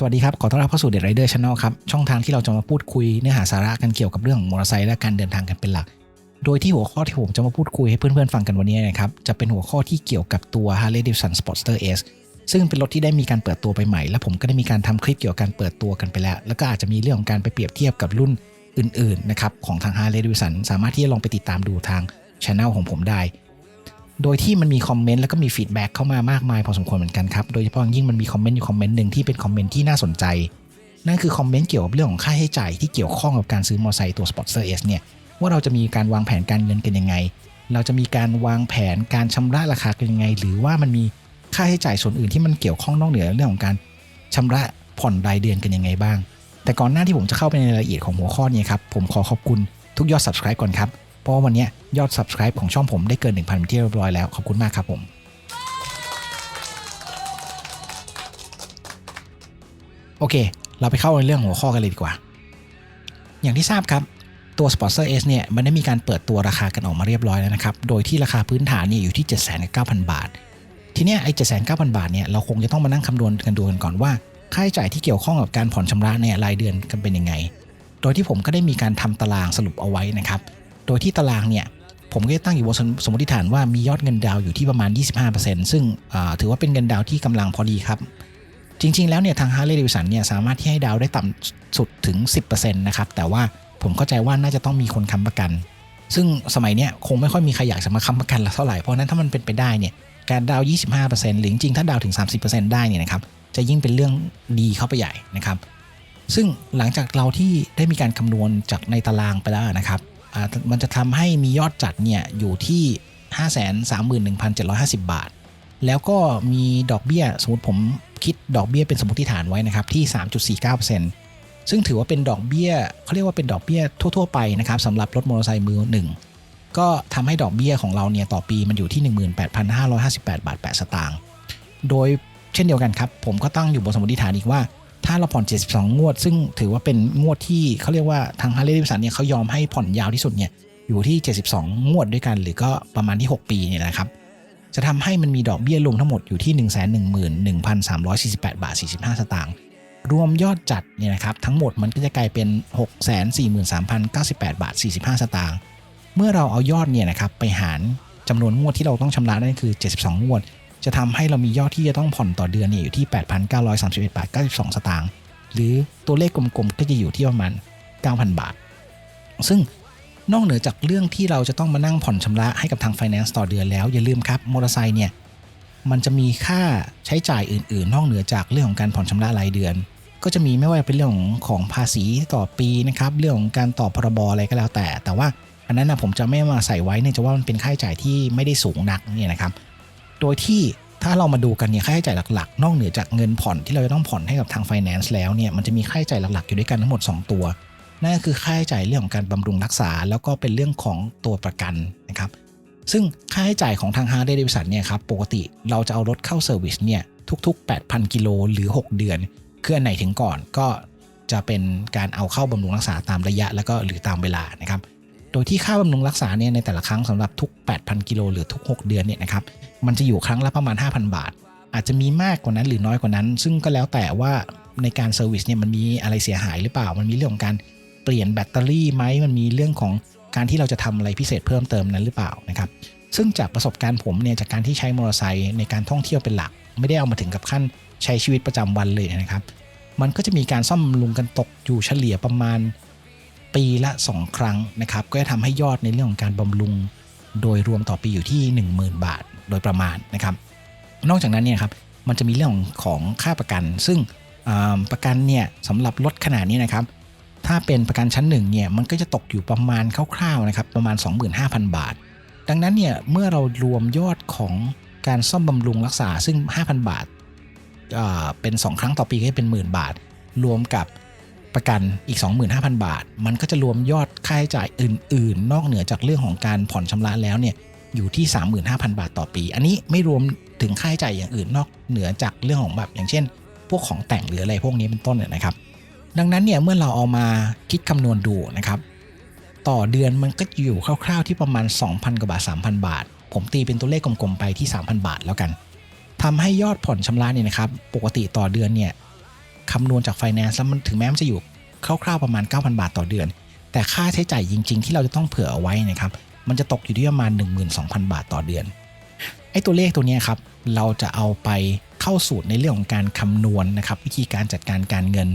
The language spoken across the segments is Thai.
สวัสดีครับ ขอต้อนรับเข้าสู่ The Rider Channel ครับ ช่องทางที่เราจะมาพูดคุยเนื้อหาสาระกันเกี่ยวกับเรื่องของมอเตอร์ไซค์และการเดินทางกันเป็นหลัก โดยที่หัวข้อที่ผมจะมาพูดคุยให้เพื่อนๆฟังกันวันนี้นะครับ จะเป็นหัวข้อที่เกี่ยวกับตัว Harley Davidson Sportster S ซึ่งเป็นรถที่ได้มีการเปิดตัวไปใหม่ และผมก็ได้มีการทำคลิปเกี่ยวกับการเปิดตัวกันไปแล้ว แล้วก็อาจจะมีเรื่องของการไปเปรียบเทียบกับรุ่นอื่นๆนะครับของทาง Harley Davidson สามารถที่จะลองไปติดตามดูทางช anel ของผมได้ โดยที่มันมีคอมเมนต์แล้วก็มีฟีดแบ็กเข้ามามากมายพอสมควรเหมือนกันครับ โดยเฉพาะยิ่งมันมีคอมเมนต์อยู่คอมเมนต์หนึ่งที่เป็นคอมเมนต์ที่น่าสนใจ นั่นคือคอมเมนต์เกี่ยวกับเรื่องของค่าใช้จ่ายที่เกี่ยวข้องกับการซื้อมอเตอร์ไซค์ตัว Sportster S เนี่ยว่าเราจะมีการวางแผนการเงินกันยังไง เราจะมีการวางแผนการชำระราคากันยังไง หรือว่ามันมีค่าใช้จ่ายส่วนอื่นที่มันเกี่ยวข้องนอกเหนือเรื่องของการชำระผ่อนรายเดือนกันยังไงบ้าง แต่ก่อนหน้าที่ผมจะเข้าไปในรายละเอียดของหัวข้อนี้ครับผมขอขอบคุณทุกยอด subscribe ก่อนครับ เพราะว่าวันนี้ยอด subscribe ของช่องผมได้เกิน 1,000เป็นที่เรียบร้อยแล้ว ขอบคุณมากครับผมโอเค เราไปเข้าในเรื่องหัวข้อกันเลยดีกว่า อย่างที่ทราบครับ ตัว Sportster S เนี่ย มันได้มีการเปิดตัวราคากันออกมาเรียบร้อยแล้วนะครับ โดยที่ราคาพื้นฐานเนี่ยอยู่ที่ 7,900 บาท ทีเนี้ยไอ้ 7,900 บาทเนี่ย เราคงจะต้องมานั่งคำนวณกันดูกันก่อนว่า ค่าใช้จ่ายที่เกี่ยวข้องกับการผ่อนชำระเนี่ยรายเดือนกันเป็นยังไง โดยที่ผมก็ได้มีการทำตารางสรุปเอาไว้นะครับ โดยที่ตารางเนี่ยผมก็จะตั้งอยู่บนสมมติฐานว่ามียอดเงินดาวอยู่ที่ประมาณ 25%ซึ่งถือว่าเป็นเงินดาวที่กำลังพอดีครับ จริงๆ แล้วเนี่ยทาง Harley Davidson เนี่ยสามารถที่ให้ดาวได้ต่ำสุดถึง 10%นะครับ แต่ว่าผมเข้าใจว่าน่าจะต้องมีคนค้ำประกัน ซึ่งสมัยเนี้ยคงไม่ค่อยมีใครอยากจะมาค้ำประกันละเท่าไหร่ เพราะนั้นถ้ามันเป็นไปได้เนี่ยการดาว 25%หรือจริงๆถ้าดาวถึง 30%ได้เนี่ยนะครับจะยิ่งเป็นเรื่องดีเข้าไปใหญ่นะครับ ซึ่งหลังจากเราที่ได้มีการคำนวณจากในตารางไปแล้วนะครับ มันจะทำให้มียอดจัดเนี่ยอยู่ที่ 531,750 บาท แล้วก็มีดอกเบี้ยสมมติผมคิดดอกเบี้ยเป็นสมมติฐานไว้นะครับที่ 3.49%ซึ่งถือว่าเป็นดอกเบี้ยเขาเรียกว่าเป็นดอกเบี้ยทั่ว ๆ ไปนะครับสำหรับรถมอเตอร์ไซค์มือหนึ่งก็ทำให้ดอกเบี้ยของเราเนี่ยต่อปีมันอยู่ที่ 18,558 บาท 8 สตางค์ โดยเช่นเดียวกันครับ ผมก็ตั้งอยู่บนสมมติฐานอีกว่า ถ้าเราผ่อน 72 งวด ซึ่งถือว่าเป็นงวดที่เขาเรียกว่าทาง Harley Davidson เนี่ยเขายอมให้ผ่อนยาวที่สุดเนี่ยอยู่ที่ 72 งวดด้วยกัน หรือก็ประมาณที่ 6 ปีเนี่ยนะครับ จะทำให้มันมีดอกเบี้ยรวมทั้งหมดอยู่ที่ 111,348 บาท 45 สตางค์รวมยอดจัดเนี่ยนะครับทั้งหมดมันก็จะกลายเป็น 643,098 บาท 45 สตางค์เมื่อเราเอายอดเนี่ยนะครับไปหารจำนวนงวดที่เราต้องชำระนั่นคือ 72 งวด จะทำให้เรามียอดที่จะต้องผ่อนต่อเดือนเนี่ยอยู่ที่ 8,931 บาท 92 สตางค์ หรือตัวเลขกลมๆ ก็จะอยู่ที่ประมาณ 9,000 บาท ซึ่งนอกเหนือจากเรื่องที่เราจะต้องมานั่งผ่อนชำระให้กับทาง Finance ต่อเดือนแล้ว อย่าลืมครับมอเตอร์ไซค์เนี่ยมันจะมีค่าใช้จ่ายอื่นๆ นอกเหนือจากเรื่องของการผ่อนชำระรายเดือน ก็จะมีไม่ว่าเป็นเรื่องของของภาษีต่อปีนะครับเรื่องของการต่อพรบอะไรก็แล้วแต่ แต่ว่าอันนั้นนะผมจะไม่มาใส่ไว้เนื่องจากว่ามันเป็นค่าใช้จ่ายที่ไม่ได้สูงนักเนี่ยนะครับ โดยที่ถ้าเรามาดูกันเนี่ยค่าใช้จ่ายหลักๆ นอกเหนือจากเงินผ่อนที่เราจะต้องผ่อนให้กับทาง Finance แล้วเนี่ยมันจะมีค่าใช้จ่ายหลักๆ อยู่ด้วยกันทั้งหมด 2 ตัว นั่นก็คือค่าใช้จ่ายเรื่องของการบำรุงรักษา แล้วก็เป็นเรื่องของตัวประกันนะครับซึ่งค่าใช้จ่ายของทาง Harley Davidson เนี่ยครับปกติเราจะเอารถเข้าเซอร์วิสเนี่ยทุกๆ 8,000 กิโลหรือ 6 เดือนเคืออันไหนถึงก่อนก็จะเป็นการเอาเข้าบำรุงรักษาตามระยะแล้วก็หรือตามเวลานะครับ โดยที่ค่าบำรุงรักษาเนี่ยในแต่ละครั้งสำหรับทุก 8,000 กิโลหรือทุก 6 เดือนเนี่ยนะครับมันจะอยู่ครั้งละประมาณ 5,000 บาท อาจจะมีมากกว่านั้นหรือน้อยกว่านั้น ซึ่งก็แล้วแต่ว่าในการเซอร์วิสเนี่ยมันมีอะไรเสียหายหรือเปล่า มันมีเรื่องของการเปลี่ยนแบตเตอรี่ไหมมันมีเรื่องของการที่เราจะทำอะไรพิเศษเพิ่มเติมนั้นหรือเปล่านะครับซึ่งจากประสบการณ์ผมเนี่ยจากการที่ใช้มอเตอร์ไซค์ในการท่องเที่ยวเป็นหลัก ไม่ได้เอามาถึงกับขั้นใช้ชีวิตประจำวันเลยนะครับ มันก็จะมีการซ่อมบำรุงกันตกอยู่เฉลี่ยประมาณ ปีละ2ครั้งนะครับก็จะทำให้ยอดในเรื่องของการบำรุง โดยรวมต่อปีอยู่ที่ 10,000 บาทโดยประมาณนะครับ นอกจากนั้นเนี่ยครับมันจะมีเรื่องของค่าประกัน ซึ่งประกันเนี่ยสำหรับรถขนาดนี้นะครับ ถ้าเป็นประกันชั้นหนึ่งเนี่ยมันก็จะตกอยู่ประมาณคร่าวๆนะครับประมาณ 25,000 บาท ดังนั้นเนี่ยเมื่อเรารวมยอดของการซ่อมบำรุงรักษาซึ่ง 5,000 บาทอ่าเป็น 2 ครั้งต่อปีก็จะเป็นหมื่นบาท รวมกับ ประกันอีก 25,000 บาท มันก็จะรวมยอดค่าใช้จ่ายอื่น ๆ นอกเหนือจากเรื่องของการผ่อนชำระแล้วเนี่ยอยู่ที่ 35,000 บาทต่อปี อันนี้ไม่รวมถึงค่าใช้จ่ายอย่างอื่นนอกเหนือจากเรื่องของแบบอย่างเช่น พวกของแต่งหรืออะไรพวกนี้เป็นต้นเนี่ยนะครับ ดังนั้นเนี่ยเมื่อเราเอามาคิดคำนวณดูนะครับ ต่อเดือนมันก็อยู่คร่าว ๆ ที่ประมาณ 2,000 กว่าบาท 3,000 บาท ผมตีเป็นตัวเลขกลมๆไปที่ 3,000 บาทแล้วกันทำให้ยอดผ่อนชำระเนี่ยนะครับ ปกติต่อเดือนเนี่ย คำนวณจาก Finance แล้วมันถึงแม้มันจะอยู่คร่าวๆประมาณ 9,000 บาทต่อเดือน แต่ค่าใช้จ่ายจริง ๆ ที่เราจะต้องเผื่อเอาไว้นะครับมันจะตกอยู่ที่ประมาณ 12,000 บาทต่อเดือนไอ้ตัวเลขตัวนี้ครับเราจะเอาไปเข้าสูตรในเรื่องของการคำนวณนะครับวิธีการจัดการการเงิน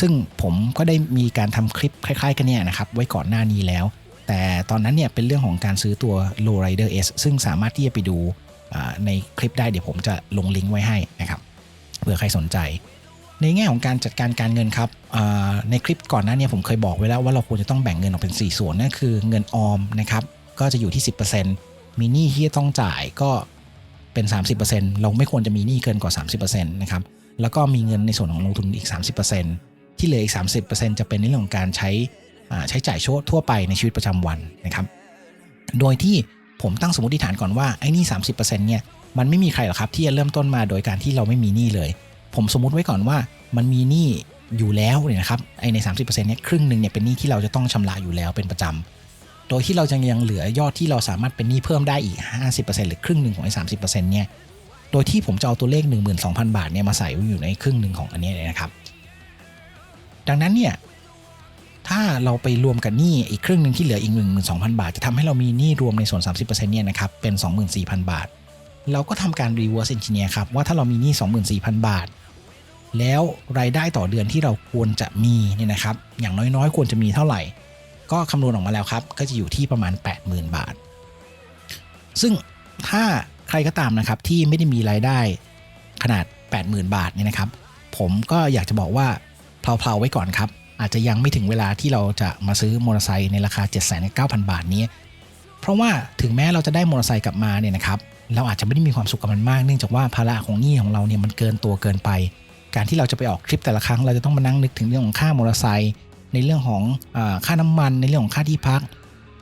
ซึ่งผมก็ได้มีการทำคลิปคล้าย ๆ กันเนี่ยนะครับไว้ก่อนหน้านี้แล้ว แต่ตอนนั้นเนี่ยเป็นเรื่องของการซื้อตัว Low Rider S ซึ่งสามารถที่จะไปดูในคลิปได้เดี๋ยวผมจะลงลิงก์ไว้ให้นะครับเผื่อใครสนใจ ในแง่ของการจัดการการเงินครับในคลิปก่อนหน้านี้ผมเคยบอกไว้แล้วว่าเราควรจะต้องแบ่งเงินออกเป็น 4 ส่วนนั่นคือเงินออมนะครับก็จะอยู่ที่ 10%มีหนี้ที่ต้องจ่ายก็เป็น 30%เราไม่ควรจะมีหนี้เกินกว่า 30%นะครับแล้วก็มีเงินในส่วนของลงทุนอีก 30%ที่เหลืออีก 30%จะเป็นในเรื่องของการใช้ใช้จ่ายทั่วไปในชีวิตประจำวันนะครับ โดยที่ผมตั้งสมมติฐานก่อนว่าไอ้หนี่30%เนี่ยมันไม่มีใครหรอกครับที่จะเริ่มต้นมาโดยการที่เราไม่มีหนี้เลย ผมสมมุติไว้ก่อนว่ามันมีหนี้อยู่แล้วเนี่ยนะครับไอใน 30%เนี่ยครึ่งหนึ่งเนี่ยเป็นหนี้ที่เราจะต้องชำระอยู่แล้วเป็นประจำโดยที่เราจะยังเหลือยอดที่เราสามารถเป็นหนี้เพิ่มได้อีก 50%หรือครึ่งหนึ่งของไอ้30%เปอร์เซ็นต์เนี่ยโดยที่ผมจะเอาตัวเลข 12,000 บาทเนี่ยมาใส่ไว้อยู่ในครึ่งหนึ่งของอันนี้เลยนะครับ ดังนั้นเนี่ยถ้าเราไปรวมกับหนี้อีกครึ่งหนึ่งที่เหลืออีก 12,000 บาท จะทำให้เรามีหนี้รวมในส่วน 30%เนี่ยนะครับเป็น 24,000 บาท เราก็ทำการ reverse engineer ครับว่าถ้าเรามีหนี้ 24,000 บาท แล้วรายได้ต่อเดือนที่เราควรจะมีเนี่ยนะครับ อย่างน้อยๆ ควรจะมีเท่าไหร่ ก็คำนวณออกมาแล้วครับ ก็จะอยู่ที่ประมาณ 80,000 บาท ซึ่งถ้าใครก็ตามนะครับที่ไม่ได้มีรายได้ขนาด 80,000 บาทเนี่ยนะครับ ผมก็อยากจะบอกว่าเพลาๆไว้ก่อนครับ อาจจะยังไม่ถึงเวลาที่เราจะมาซื้อมอเตอร์ไซค์ในราคา 7,900 บาทนี้ เพราะว่าถึงแม้เราจะได้มอเตอร์ไซค์กลับมาเนี่ยนะครับ เราอาจจะไม่ได้มีความสุขกับมันมาก เนื่องจากว่าภาระของหนี้ของเราเนี่ยมันเกินตัวเกินไป การที่เราจะไปออกทริปแต่ละครั้ง เราจะต้องมานั่งนึกถึงเรื่องของค่ามอเตอร์ไซค์ในเรื่องของอค่าน้ำมันในเรื่องของค่าที่พัก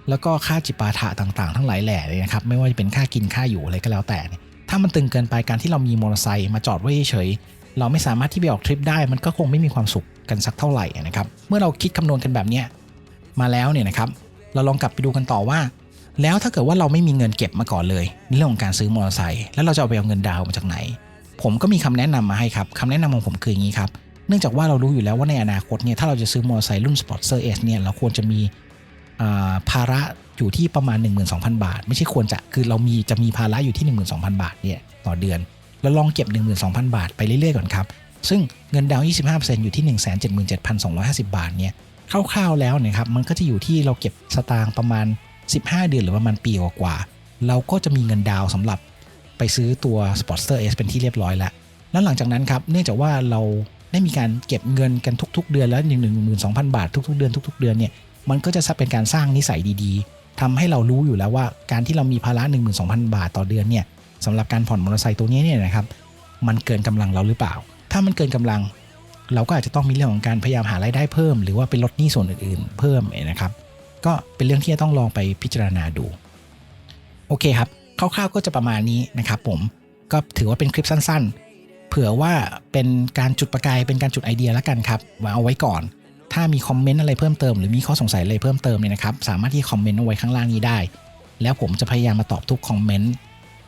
แล้วก็ค่าจิปาถะต่างๆ ทั้งหลายแหล่เลยนะครับไม่ว่าจะเป็นค่ากินค่าอยู่อะไรก็แล้วแต่ ถ้ามันตึงเกินไปการที่เรามีมอเตอร์ไซค์มาจอดไว้เฉยๆเราไม่สามารถที่ไปออกทริปได้มันก็คงไม่มีความสุขกันสักเท่าไหร่นะครับเมื่อเราคิดคำนวณกันแบบนี้มาแล้วเนี่ยนะครับเราลองกลับไปดูกันต่อว่า แล้วถ้าเกิดว่าเราไม่มีเงินเก็บมาก่อนเลยในเรื่องของการซื้อมอเตอร์ไซค์แล้วเราจะเอาไปเอาเงินดาวมาจากไหน ผมก็มีคำแนะนำมาให้ครับคำแนะนำของผมคืออย่างนี้ครับ เนื่องจากว่าเรารู้อยู่แล้วว่าในอนาคตเนี่ยถ้าเราจะซื้อมอเตอร์ไซค์รุ่น Sportster S เนี่ยเราควรจะมีาภาระอยู่ที่ประมาณ 12,000 บาท ไม่ใช่ควรจะคือเรามีจะมีภาระอยู่ที่ 12,000 บาทเนี่ยต่อเดือนแล้วลองเก็บ 12,000 บาทไปเรื่อยๆก่อนครับซึ่งเงินดาวน์25%อยู่ที่ 177,250 บาทเนี่ยคร่าวๆแล้วเนะครับมันก็จะอยู่ที่เราเก็บสตางค์ประมาณ 15 เดือนหรือประมาณปีกว่าๆเราก็จะมีเงินดาวน์สำหรับ ไปซื้อตัว Sportster S เป็นที่เรียบร้อยแล้ว แล้วหลังจากนั้นครับ เนื่องจากว่าเราได้มีการเก็บเงินกันทุก ๆ เดือนแล้ว1 1 2 0 0 0 บาททุก ๆ เดือนทุก ๆ เดือนเนี่ย มันก็จะเป็นการสร้างนิสัยดีๆทำให้เรารู้อยู่แล้วว่าการที่เรามีภาระ 12,000 บาทต่อเดือนเนี่ยสำหรับการผ่อนมอเตอร์ไซค์ตัวนี้เนี่ยนะครับ มันเกินกำลังเราหรือเปล่า ถ้ามันเกินกำลัง เราก็อาจจะต้องมีเรื่องของการพยายามหารายได้เพิ่ม หรือว่าไปลดหนี้ส่วนอื่นๆ เพิ่มนะครับ ก็เป็นเรื่องที่จะต้องลองไปพิจารณาดู โอเคครับ คร่าวๆก็จะประมาณนี้นะครับผมก็ถือว่าเป็นคลิปสั้นๆ เผื่อว่าเป็นการจุดประกายเป็นการจุดไอเดียแล้วกันครับวางเอาไว้ก่อน ถ้ามีคอมเมนต์อะไรเพิ่มเติมหรือมีข้อสงสัยอะไรเพิ่มเติมเนี่ยนะครับสามารถที่คอมเมนต์เอาไว้ข้างล่างนี้ได้ แล้วผมจะพยายามมาตอบทุกคอมเมนต์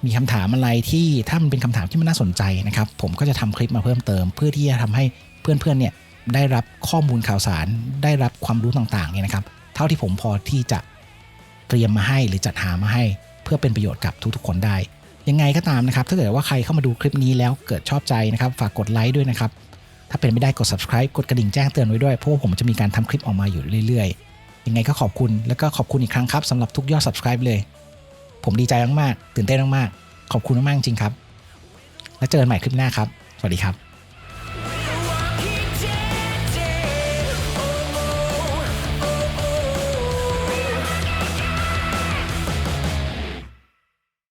มีคำถามอะไรที่ถ้ามันเป็นคำถามที่มันน่าสนใจนะครับ ผมก็จะทำคลิปมาเพิ่มเติม เพื่อที่จะทำให้เพื่อนๆเนี่ยได้รับข้อมูลข่าวสาร ได้รับความรู้ต่างๆเนี่ยนะครับ เท่าที่ผมพอที่จะเตรียมมาให้หรือจัดหามาให้ พื่อเป็นประโยชน์กับทุกๆ คนได้ ยังไงก็ตามนะครับ ถ้าเกิดว่าใครเข้ามาดูคลิปนี้แล้วเกิดชอบใจนะครับ ฝากกดไลค์ด้วยนะครับ ถ้าเป็นไม่ได้กด subscribe กดกระดิ่งแจ้งเตือนไว้ด้วย เพราะว่าผมจะมีการทำคลิปออกมาอยู่เรื่อยๆ ยังไงก็ขอบคุณแล้วก็ขอบคุณอีกครั้งครับสำหรับทุกยอด subscribe เลย ผมดีใจมากๆตื่นเต้นมากๆขอบคุณมากๆจริงครับ แล้วเจอกันใหม่คลิปหน้าครับ สวัสดีครับ